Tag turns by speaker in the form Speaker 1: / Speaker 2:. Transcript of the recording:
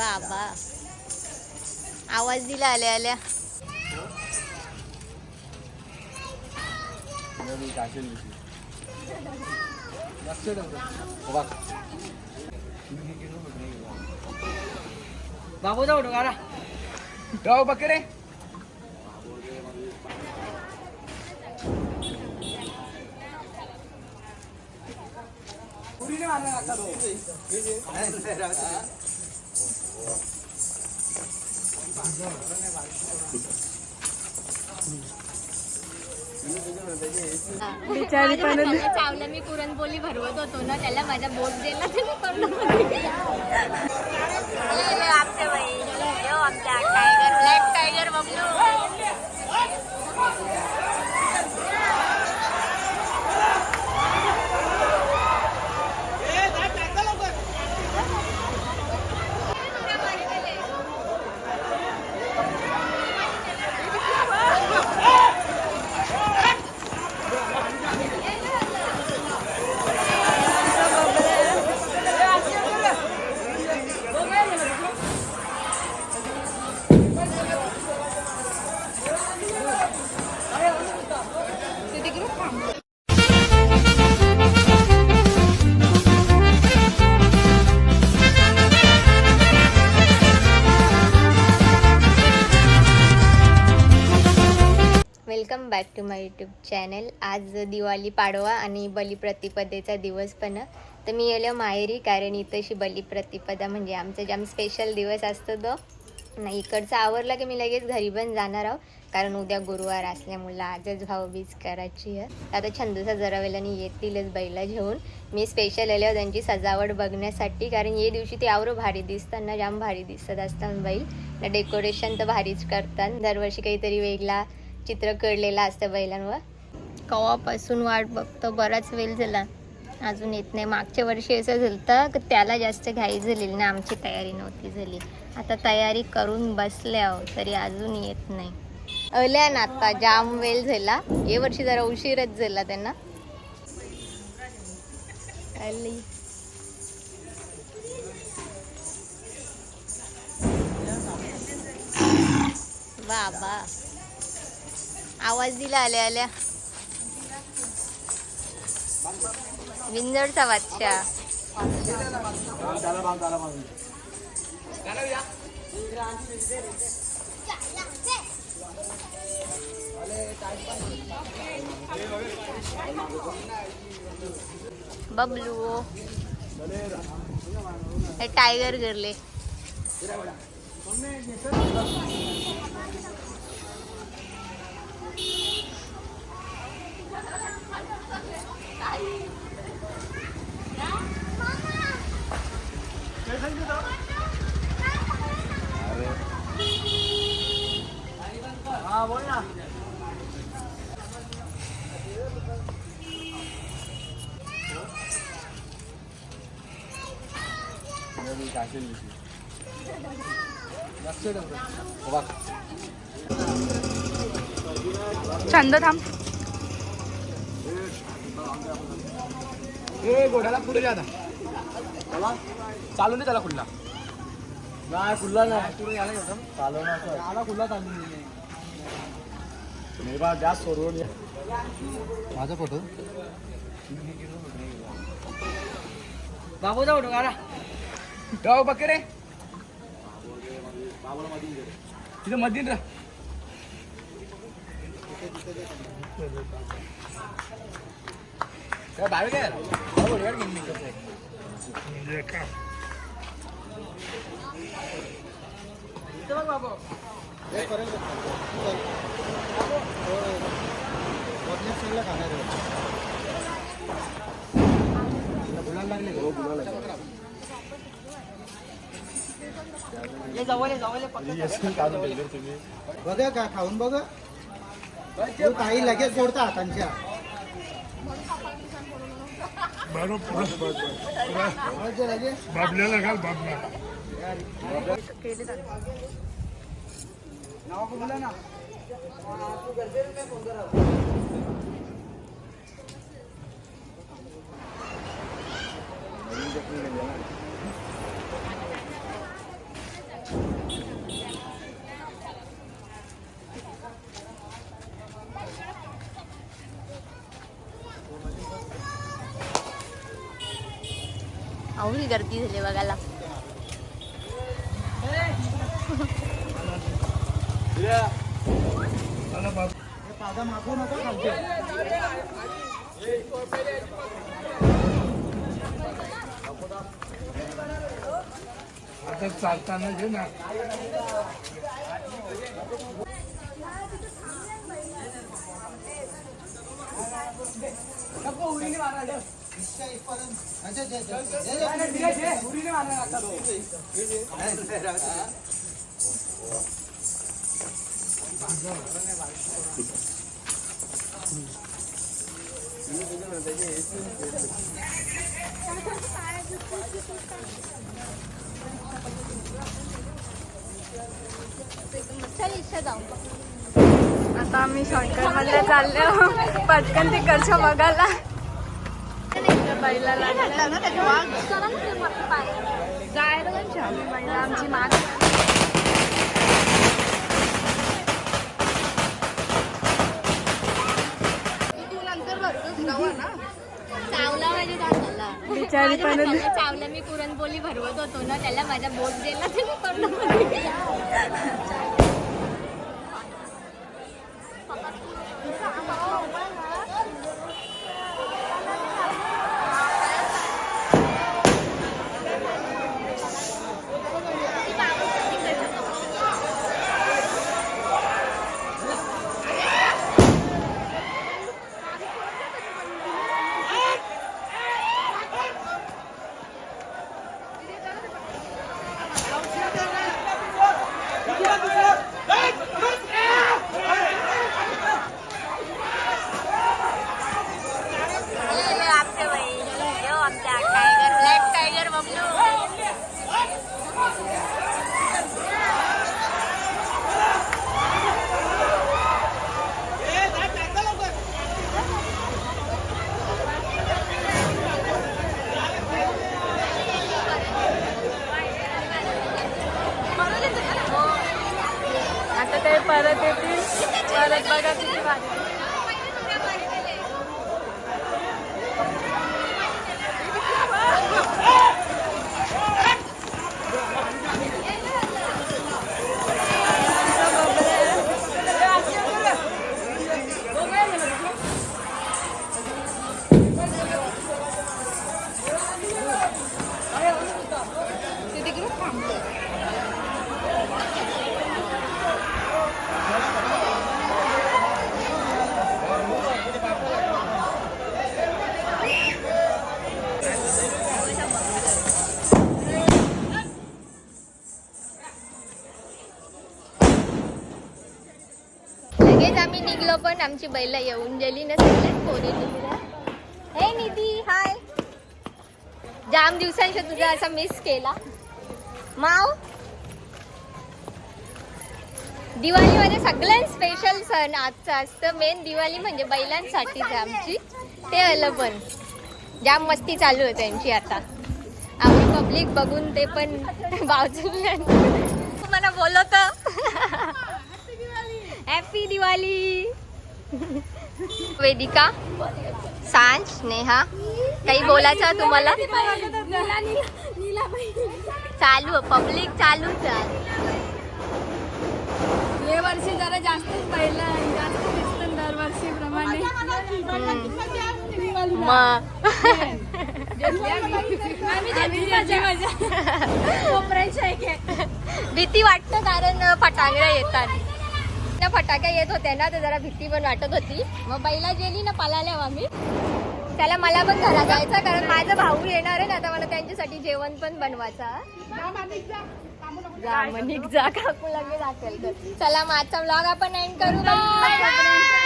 Speaker 1: बाबा. आवाज दिला आल्या आल्या.
Speaker 2: बाबू जाऊ डोंगारा जाऊ बकरे
Speaker 1: चावलं मी पुरणपोळी भरवत होतो ना त्याला माझा बोट दिला welcome back to my YouTube channel आज दिवाळी पाडवा आणि बलिप्रतिपदेचा दिवस पण. तर मी गेलो माहेरी कारण इथंशी बलिप्रतिपदा म्हणजे आमचा जाम स्पेशल दिवस असतो तो. नाही इकडचं आवरलं की मी लगेच घरी पण जाणार आहो. कारण उद्या गुरुवार असल्यामुळं आजच भाऊबीज करायची आहे. आता छंदसा जरा वेळाने येतीलच बैला घेऊन. मी स्पेशल आले त्यांची सजावट बघण्यासाठी. कारण ये दिवशी ते आवरं भारी दिसतात ना जाम भारी दिसत असतात बैल. ना डेकोरेशन तर भारीच करतात. दरवर्षी काहीतरी वेगळा चित्र काढलेलं असतं बैलांवर. कवापासून वाट बघतो बराच वेळ झाला. अजून येत नाही. मागच्या वर्षी असं झालं तर त्याला जास्त घाई झालेली ना आमची तयारी नव्हती झाली. आता तयारी करून बसल्या आहो तरी अजून येत नाही. अल्या ना आता जाम वेळ झाला. हे वर्षी जरा उशीरच झाला त्यांना. आली. बाबा. आवाज दिला आल्या आल्या. विंजडचा बादशा बबलू. हे टायगर गरले
Speaker 2: हा बोल ना
Speaker 3: छंद थांब
Speaker 2: ए घोड्याला पुढे जाता चला. चालू नाही त्याला खुल्ला. नाही खुल्ला नाही. घेतो चालू ना आला खुल्ला चालू नाही बा जास्त सोडून. या माझा फोटो? बाबू जाऊ डोंगारा जाऊ बकरे तिथं मधीन रा काय बाहेर काय निघतो इथं बघ
Speaker 4: का खाऊन बघा तू काही लगेच सोडता हातांच्या. बघ
Speaker 5: बाबल्याला घाल बाबला.
Speaker 4: नाव ना.
Speaker 1: आवडी गर्दी झाली बघायला.
Speaker 4: हे पादा मागू नका खालचे
Speaker 2: आता चालताना घे ना.
Speaker 4: इथपर्यंत
Speaker 3: आता आम्ही शंकर मधल्या चाललो. पटकन तिकडच्या बघायला. आमची माग.
Speaker 1: चावला काय झाला
Speaker 3: बिचारी
Speaker 1: माझ्या
Speaker 3: पण
Speaker 1: हाताला चावला मी पुरणपोळी भरवत होतो ना त्याला माझा बोट आपल्या आमच्या टायगर ब्लॅक टायगर बबलू
Speaker 3: आता ते परत येतील. परत बघा किती वाजले
Speaker 1: लगेच आम्ही निघलो पण आमची बैला येऊन गेली ना पोरी हे निधी हाय जाम दिवसांशी तुझा असा मिस केला. माव. दिवाळीमध्ये सगळ्यात स्पेशल सण आजचा असतं. मेन दिवाळी म्हणजे बैलांसाठीच आहे आमची ते आलं पण. जाम मस्ती चालू आहे त्यांची आता. आम्ही पब्लिक बघून ते पण बाजूला मला बोलवत. हॅपी दिवाळी वेदिका सांज नेहा काही बोलायचं तुम्हाला? चालू पब्लिक चालूच आहे
Speaker 3: हे वर्षी जरा जास्तच पहिला जास्त दिसतं दरवर्षीप्रमाणे
Speaker 1: मग भीती वाटतं कारण फटांगड्या येतात. त्या फटाक्या येत होत्या ना तर जरा भीती पण वाटत होती. मग बैला गेली ना पालाल्या आम्ही त्याला मला पण घरा जायचं कारण माझा भाऊ येणार आहे ना आता मला त्यांच्यासाठी जेवण पण बनवायचा जा मग जा काकू लगेच असेल तर. चला मग आजचा ब्लॉग आपण एंड करू बाय